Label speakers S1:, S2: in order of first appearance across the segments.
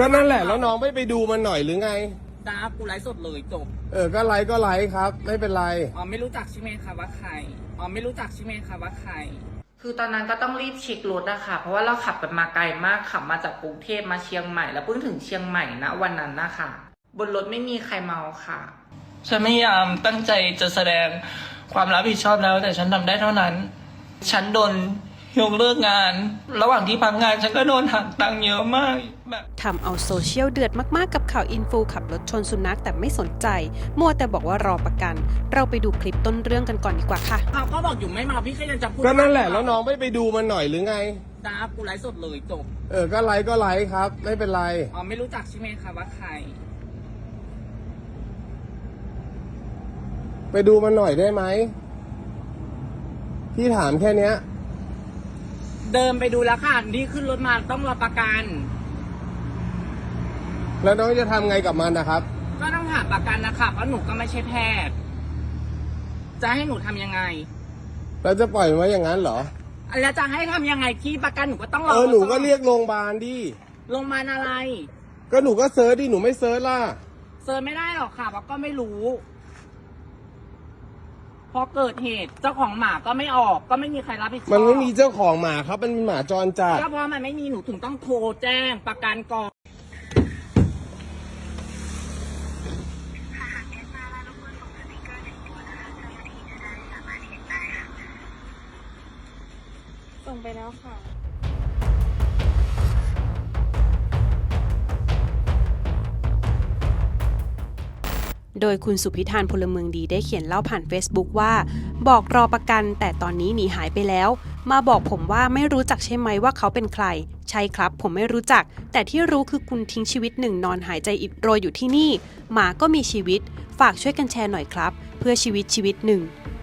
S1: ก็นั่นแหละแล้วน้องไม่ไปดูมันหน่อยหรือไง
S2: ดากูไลฟ์สดเลยจบ
S1: เออก็ไลค์ก็ไลค์ครับ ไม่เป็นไร
S2: อ๋อไม่รู้จักใช่ไหมคะว่าใครอ๋อไม่รู้จักใช่ไหมคะว่าใคร
S3: คือตอนนั้นก็ต้องรีบเช็ครถอะค่ะ เพราะว่าเราขับกันมาไกลมากขับมาจากกรุงเทพมาเชียงใหม่ แล้วเพิ่งถึงเชียงใหม่นะวันนั้นนะคะบนรถไม่มีใครเมาค่ะ
S4: ฉันพยายามตั้งใจจะแสดงความรับผิดชอบแล้ว แต่ฉันทำได้เท่านั้น ฉันโดนยกเลิกงาน ระหว่างที่พักงานฉันก็โดนหักตังค์เยอะมาก แบบ
S5: ทำเอาโซเชียลเดือดมากๆกับข่าวอินฟูขับรถชนสุนัขแต่ไม่สนใจ มัวแต่บอกว่ารอประกัน เราไปดูคลิปต้นเรื่องกันก่อนดีกว่าค่ะ
S2: เขาก็บอกอยู่ไม่เมาพี่ก็ยังจะพูด
S1: ก็นั่นแหละแล้วน้องไม่ไปดูมันหน่อยหรือไง
S2: ดากูไลฟ์สดเลยจบ
S1: เออก็ไลค์ก็ไลค์ครับ ไม่เป็นไร
S2: อ๋อไม่รู้จักใช่ไหมคะว่าใคร
S1: ไปดูมันหน่อยได้ไหมพี่ถามแค่เนี้ย
S2: เดินไปดูแล้วค่ะนี่ขึ้นรถมาต้องรอประกัน
S1: แล้วน้องจะทำไงกับมันนะครับ
S2: ก็ต้องหาประกันนะคะเพราะหนูก็ไม่ใช่แพทย์ จะให้หนูทำยังไง
S1: แล้วจะปล่อยมันไว้อย่างนั้นเหรอ
S2: แล้วจะให้ทำยังไงที่ประกันหนูก็ต้องรอ
S1: เออหนูก็เรียกโรงพยาบาลดิ
S2: โรงพยาบาลอะไร
S1: ก็หนูก็เซิร์ชดิ หนูไม่เซิร์ชล่ะ
S2: เซิร์ชไม่ได้หรอกค่ะเพราะก็ไม่รู้ พอเกิดเหตุเจ้าของหมาก็ไม่ออก ก็ไม่มีใครรับผิดชอบ
S1: มันไม่มีเจ้าของหมาครับ มันเป็นหมาจรจัด
S2: ก็เพราะมันไม่มีหนูถึงต้องโทรแจ้งประกันก่อน
S6: ไปแล้วค่ะ
S5: โดยคุณสุพิธานพลเมืองดีได้เขียนเล่าผ่าน Facebook ว่า บอกรอประกันแต่ตอนนี้หนีหายไปแล้ว มาบอกผมว่าไม่รู้จักใช่ไหมว่าเขาเป็นใคร ใช่ครับ ผมไม่รู้จัก แต่ที่รู้คือคุณทิ้งชีวิตหนึ่งนอนหายใจอิดโรยอยู่ที่นี่หมาก็มีชีวิต ฝากช่วยกันแชร์หน่อยครับ เพื่อชีวิตชีวิตหนึ่ง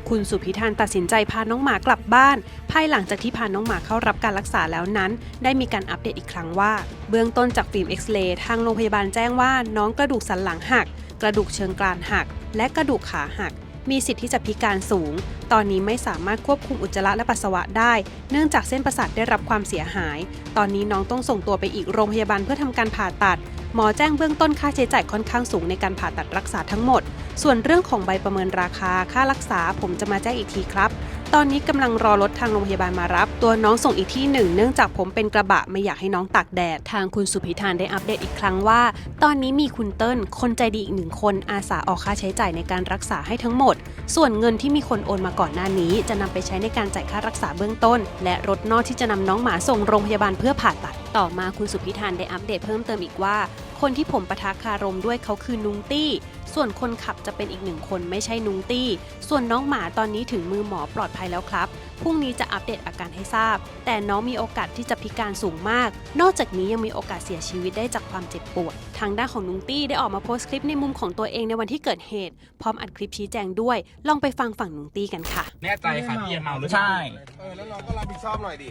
S5: คุณสุพิธานตัดสินใจพาน้องหมากลับบ้าน ภายหลังจากที่พาน้องหมาเข้ารับการรักษาแล้วนั้น ได้มีการอัปเดตอีกครั้งว่า เบื้องต้นจากฟิล์มเอ็กซเรย์ทางโรงพยาบาลแจ้งว่าน้องกระดูกสันหลังหัก กระดูกเชิงกรานหัก และกระดูกขาหัก มีสิทธิ์ที่จะพิการสูง ตอนนี้ไม่สามารถควบคุมอุจจาระและปัสสาวะได้ เนื่องจากเส้นประสาทได้รับความเสียหาย ตอนนี้น้องต้องส่งตัวไปอีกโรงพยาบาลเพื่อทำการผ่าตัด หมอแจ้งเบื้องต้นค่าใช้จ่ายค่อนข้างสูงในการผ่าตัดรักษาทั้งหมด ส่วนเรื่องของใบประเมินราคาค่ารักษาผมจะมาแจ้งอีกทีครับ ตอนนี้กำลังรอรถทางโรงพยาบาลมารับ ตัวน้องส่งอีกที่หนึ่งเนื่องจากผมเป็นกระบะไม่อยากให้น้องตากแดด ทางคุณสุพิธานได้อัปเดตอีกครั้งว่า ตอนนี้มีคุณเติ้ลคนใจดีอีกหนึ่งคนอาสาออกค่าใช้จ่ายในการรักษาให้ทั้งหมด ส่วนเงินที่มีคนโอนมาก่อนหน้านี้ จะนำไปใช้ในการจ่ายค่ารักษาเบื้องต้น และรถนอกที่จะนำน้องหมาส่งโรงพยาบาลเพื่อผ่าตัด ต่อมาคุณสุพิธานได้อัปเดตเพิ่มเติมอีกว่า คนที่ผมปะทะคารมด้วยเขาคือนุงตี้ ส่วนคนขับจะเป็นอีกหนึ่งคนไม่ใช่นุงตี้ ส่วนน้องหมาตอนนี้ถึงมือหมอปลอดภัยแล้วครับ พรุ่งนี้จะอัปเดตอาการให้ทราบ แต่น้องมีโอกาสที่จะพิการสูงมาก นอกจากนี้ยังมีโอกาสเสียชีวิตได้จากความเจ็บปวด ทางด้านของนุงตี้ได้ออกมาโพสต์คลิปในมุมของตัวเองในวันที่เกิดเหตุ พร้อมอัดคลิปชี้แจงด้วย ลองไปฟังฝั่งนุงตี้กันค่ะ
S7: แน่ใจค่ะพี่ยังเมาหรือ
S2: ใช่
S1: เออแล้วน้องก็รับผิดชอบหน่อยดิ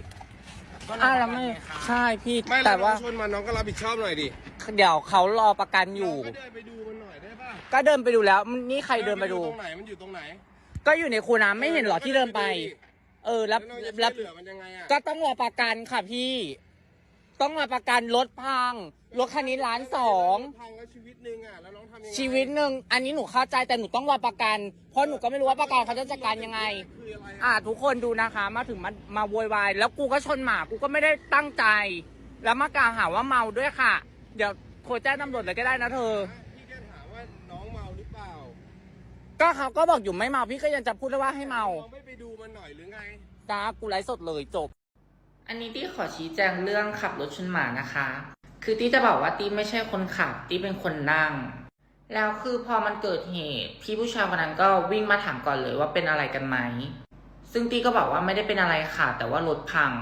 S2: อ่าแล้วไม่ใช่พี่
S1: ไม่แล้
S2: แต่
S1: วน้
S2: ว่า
S1: องชนมาน้องก็รับผิดชอบหน่อยดิ
S2: เดี๋ยวเขารอประกันอยู่
S1: น้งก็เดินไปดูมันหน่อยได้ป่ะ
S2: ก็เดินไปดูแล้วมันนี่ใครเดินไปดู
S1: ตรงไหนมันอยู่ตรงไหน
S2: ก็อยู่ในคูน้ำไม่เห็นเหรอที่เดินไป เออแล้ว
S1: แล้วน้องจะ
S2: แล้ว
S1: ช่วยเหลือมันยังไงอะ
S2: ก็ต้องรอประกันค่ะพี่ ต้องรอประกันรถพัง รถคันนี้ล้านสอง
S1: พังแล้วชีวิตหนึ่งอะแล้วน้องทำยังไง
S2: ชีวิตหนึ่งอันนี้หนูเข้าใจแต่หนูต้องรอประกัน เพราะหนูก็ไม่รู้ว่าประกันเขาจะจัดการยังไง
S1: คืออะไร
S2: อ่าทุกคนดูนะคะ มาถึงมามาโวยวายแล้วกูก็ชนหมากูก็ไม่ได้ตั้งใจ แล้วมากล่าวหาว่าเมาด้วยค่ะ เดี๋ยวโทรแจ้งตำรวจเลยก็ได้นะเธอ
S1: พี่แค่ถามว่าน้องเมาหรือเปล่า
S2: ก็เขาก็บอกอยู่ไม่เมาพี่ก็ยังจะพูดได้ว่าให้เมา
S1: น้องไม่ไปดูมันหน่อยหรือไง
S2: จ้ากูไลฟ์สดเลยจบ
S3: อันนี้ตี้ขอชี้แจงเรื่องขับรถชนหมานะคะ คือตี้จะบอกว่าตี้ไม่ใช่คนขับตี้เป็นคนนั่ง แล้วคือพอมันเกิดเหตุพี่ผู้ชายคนนั้นก็วิ่งมาถามก่อนเลยว่าเป็นอะไรกันไหม ซึ่งตี้ก็บอกว่าไม่ได้เป็นอะไรค่ะแต่ว่ารถพัง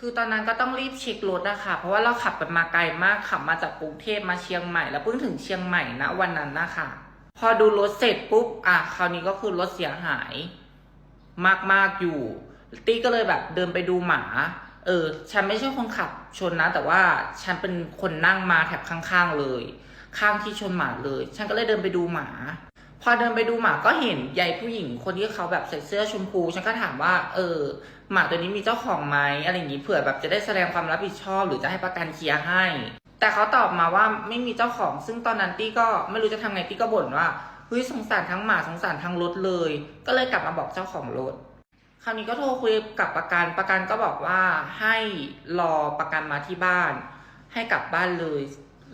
S3: คือตอนนั้นก็ต้องรีบเช็ครถนะคะเพราะว่าเราขับกันมาไกลมากขับมาจากกรุงเทพมาเชียงใหม่ แล้วเพิ่งถึงเชียงใหม่นะวันนั้นนะคะ พอดูรถเสร็จปุ๊บอะคราวนี้ก็คือรถเสียหาย มากๆอยู่ตี้ก็เลยแบบเดินไปดูหมา เออ ฉันไม่ใช่คนขับชนนะ แต่ว่าฉันเป็นคนนั่งมาแถบข้างๆเลย ข้างที่ชนหมาเลย ฉันก็เลยเดินไปดูหมา พอเดินไปดูหมาก็เห็นยายผู้หญิงคนที่เขาแบบใส่เสื้อชมพู ฉันก็ถามว่า เออ หมาตัวนี้มีเจ้าของไหมอะไรอย่างนี้เผื่อแบบจะได้แสดงความรับผิดชอบ หรือจะให้ประกันเคลียร์ให้ แต่เขาตอบมาว่าไม่มีเจ้าของ ซึ่งตอนนั้นตี้ก็ไม่รู้จะทำไงตี้ก็บ่นว่าเฮ้ยสงสารทั้งหมาสงสารทั้งรถเลย ก็เลยกลับมาบอกเจ้าของรถ คราวนี้ก็โทรคุยกับประกัน ประกันก็บอกว่าให้รอประกันมาที่บ้าน ให้กลับบ้านเลย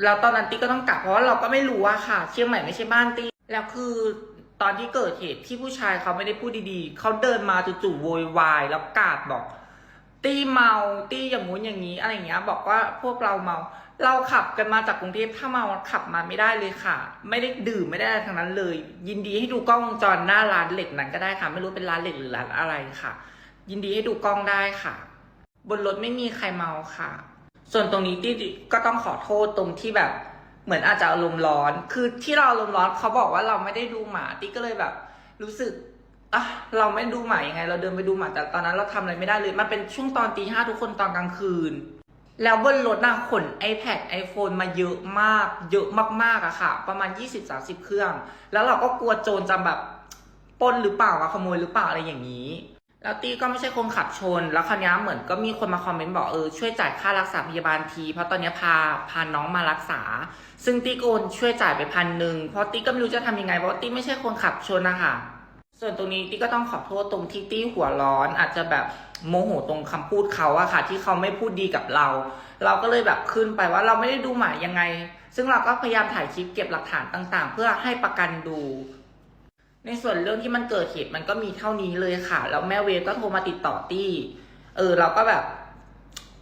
S3: แล้วตอนนั้นตี้ก็ต้องกลับเพราะว่าเราก็ไม่รู้ว่าค่ะ เชียงใหม่ไม่ใช่บ้านตี้แล้วคือตอนที่เกิดเหตุที่ผู้ชายเขาไม่ได้พูดดีๆ เขาเดินมาจู่ๆโวยวายแล้วกาดบอก ตี้เมาตี้อย่างงู้นอย่างนี้อะไรอย่างเงี้ย บอกว่าพวกเราเมา เราขับกันมาจากกรุงเทพถ้าเมาขับมาไม่ได้เลยค่ะ ไม่ได้ดื่มไม่ได้อะไรทั้งนั้นเลย ยินดีให้ดูกล้องวงจรหน้าร้านเหล็กนั้นก็ได้ค่ะ ไม่รู้เป็นร้านเหล็กหรือร้านอะไรค่ะ ยินดีให้ดูกล้องได้ค่ะ บนรถไม่มีใครเมาค่ะ ส่วนตรงนี้ตี้ก็ต้องขอโทษตรงที่แบบ เหมือนอาจจะอารมณ์ร้อน คือที่เราอารมณ์ร้อนเขาบอกว่าเราไม่ได้ดูหมาตี้ก็เลยแบบ รู้สึกอะเราไม่ดูหมายังไง เราเดินไปดูหมาแต่ตอนนั้นเราทำอะไรไม่ได้เลยมันเป็นช่วงตอนตีห้าทุกคนตอนกลางคืน แล้วบนรถน่ะขน iPad iPhone มาเยอะมาก เยอะมากๆอะค่ะ ประมาณ 20-30 เครื่อง แล้วเราก็กลัวโจรจะแบบปล้นหรือเปล่าขโมยหรือเปล่าอะไรอย่างนี้ แล้วตี้ก็ไม่ใช่คนขับชน แล้วคราวนี้เหมือนก็มีคนมาคอมเมนต์บอกเออช่วยจ่ายค่ารักษาพยาบาลที เพราะตอนนี้พาพาน้องมารักษา ซึ่งตี้ก็โอนช่วยจ่ายไปพันหนึ่งเพราะตี้ก็ไม่รู้จะทำยังไงเพราะตี้ไม่ใช่คนขับชนนะคะ ส่วนตรงนี้ตี้ก็ต้องขอโทษตรงที่ตี้หัวร้อน อาจจะแบบโมโหตรงคำพูดเขาอะค่ะ ที่เขาไม่พูดดีกับเรา เราก็เลยแบบขึ้นไปว่าเราไม่ได้ดูหมายังไง ซึ่งเราก็พยายามถ่ายคลิปเก็บหลักฐานต่าง ๆ เพื่อให้ประกันดู ในส่วนเรื่องที่มันเกิดเหตุมันก็มีเท่านี้เลยค่ะ แล้วแม่เวฟก็โทรมาติดต่อตี้ เออ เราก็แบบ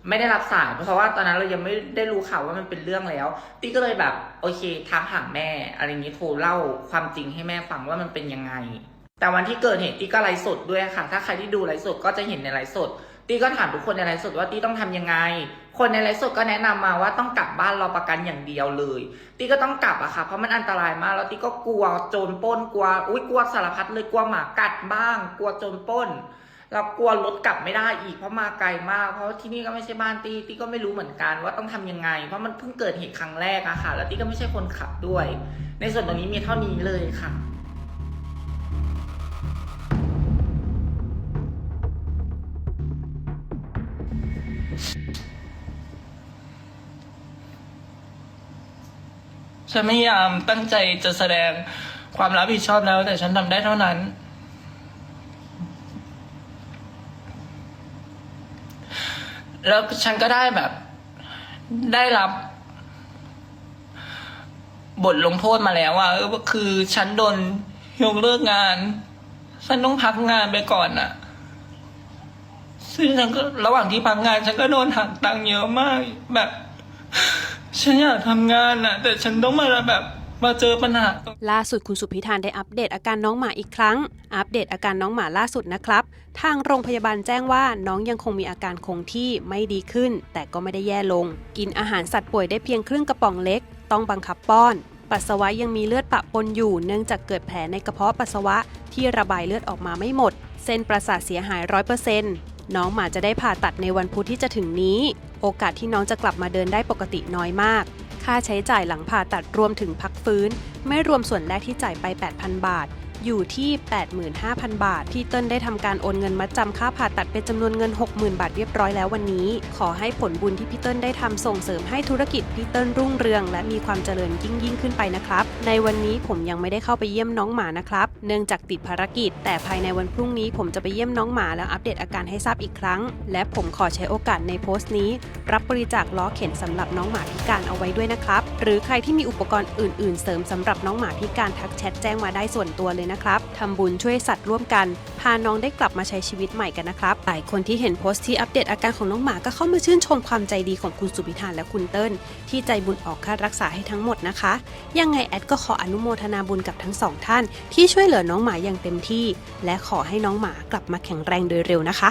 S3: ไม่ได้รับสายเพราะว่าตอนนั้นเรายังไม่ได้รู้ข่าวว่ามันเป็นเรื่องแล้ว ตี้ก็เลยแบบ โอเคทักหาแม่ อะไรอย่างนี้โทรเล่าความจริงให้แม่ฟังว่ามันเป็นยังไง แต่วันที่เกิดเหตุตี้ก็ไลฟ์สดด้วยค่ะ ถ้าใครที่ดูไลฟ์สดก็จะเห็นในไลฟ์สดตี้ก็ถามทุกคนในไลฟ์สดว่าตี้ต้องทำยังไง คนในไลฟ์สดก็แนะนำมาว่าต้องกลับบ้านรอประกันอย่างเดียวเลยตี้ก็ต้องกลับอะค่ะ เพราะมันอันตรายมากแล้วตี้ก็กลัวโจรปล้นกลัวอุ้ยกลัวสารพัดเลยกลัวหมากัดบ้าง กลัวโจรปล้นแล้วกลัวรถกลับไม่ได้อีกเพราะมาไกลมาก เพราะที่นี่ก็ไม่ใช่บ้านตี้ตี้ก็ไม่รู้เหมือนกันว่าต้องทำยังไง เพราะมันเพิ่งเกิดเหตุครั้งแรกอะค่ะ แล้วตี้ก็ไม่ใช่คนขับด้วย ในส่วนตรงนี้มีเท่านี้เลยค่ะ
S4: ฉันพยายามตั้งใจจะแสดงความรับผิดชอบแล้ว แต่ฉันทำได้เท่านั้น แล้วฉันก็ได้แบบ ได้รับบทลงโทษมาแล้วอะเออคือฉันโดนยกเลิกงาน ฉันต้องพักงานไปก่อนอะ ซึ่งฉันก็ระหว่างที่พักงาน ฉันก็โดนหักตังค์เยอะมากแบบ ฉันอยากทำงานอะแต่ฉันต้องมาแบบมาเจอปัญหา
S5: ล่าสุดคุณสุพิธานได้อัปเดตอาการน้องหมาอีกครั้ง อัปเดตอาการน้องหมาล่าสุดนะครับ ทางโรงพยาบาลแจ้งว่าน้องยังคงมีอาการคงที่ไม่ดีขึ้น แต่ก็ไม่ได้แย่ลง กินอาหารสัตว์ป่วยได้เพียงครึ่งกระป๋องเล็ก ต้องบังคับป้อน ปัสสาวะยังมีเลือดปะปนอยู่ เนื่องจากเกิดแผลในกระเพาะปัสสาวะที่ระบายเลือดออกมาไม่หมด เส้นประสาทเสียหายร้อยเปอร์เซ็นต์ น้องหมาจะได้ผ่าตัดในวันพุธที่จะถึงนี้ โอกาสที่น้องจะกลับมาเดินได้ปกติน้อยมาก ค่าใช้จ่ายหลังผ่าตัดรวมถึงพักฟื้น ไม่รวมส่วนแรกที่จ่ายไป 8,000 บาท อยู่ที่ 85,000 บาท พี่เติ้ลได้ทำการโอนเงินมัดจำค่าผ่าตัดเป็นจำนวนเงิน 60,000 บาทเรียบร้อยแล้ววันนี้ ขอให้ผลบุญที่พี่เติ้ลได้ทำส่งเสริมให้ธุรกิจพี่เติ้ลรุ่งเรือง และมีความเจริญยิ่งยิ่งขึ้นไปนะครับ ในวันนี้ผมยังไม่ได้เข้าไปเยี่ยมน้องหมานะครับ เนื่องจากติดภารกิจ แต่ภายในวันพรุ่งนี้ผมจะไปเยี่ยมน้องหมาแล้วอัปเดตอาการให้ทราบอีกครั้ง และผมขอใช้โอกาสในโพสต์นี้ รับบริจาคล้อเข็นสำหรับน้องหมาพิการเอาไว้ด้วยนะครับ หรือใครที่มีอุปกรณ์อื่น ๆ เสริมสำหรับน้องหมาพิการทักแชทแจ้งมาได้ส่วนตัวเลยนะครับทำบุญช่วยสัตว์ร่วมกัน พาน้องได้กลับมาใช้ชีวิตใหม่กันนะครับ หลายคนที่เห็นโพสต์ที่อัปเดตอาการของน้องหมาก็เข้ามาชื่นชมความใจดีของคุณสุพิธานและคุณเติ้ลที่ใจบุญออกค่ารักษาให้ทั้งหมดนะคะ ยังไงแอดก็ขออนุโมทนาบุญกับทั้งสองท่าน ที่ช่วยเหลือน้องหมาอย่างเต็มที่ และขอให้น้องหมากลับมาแข็งแรงโดยเร็วนะคะ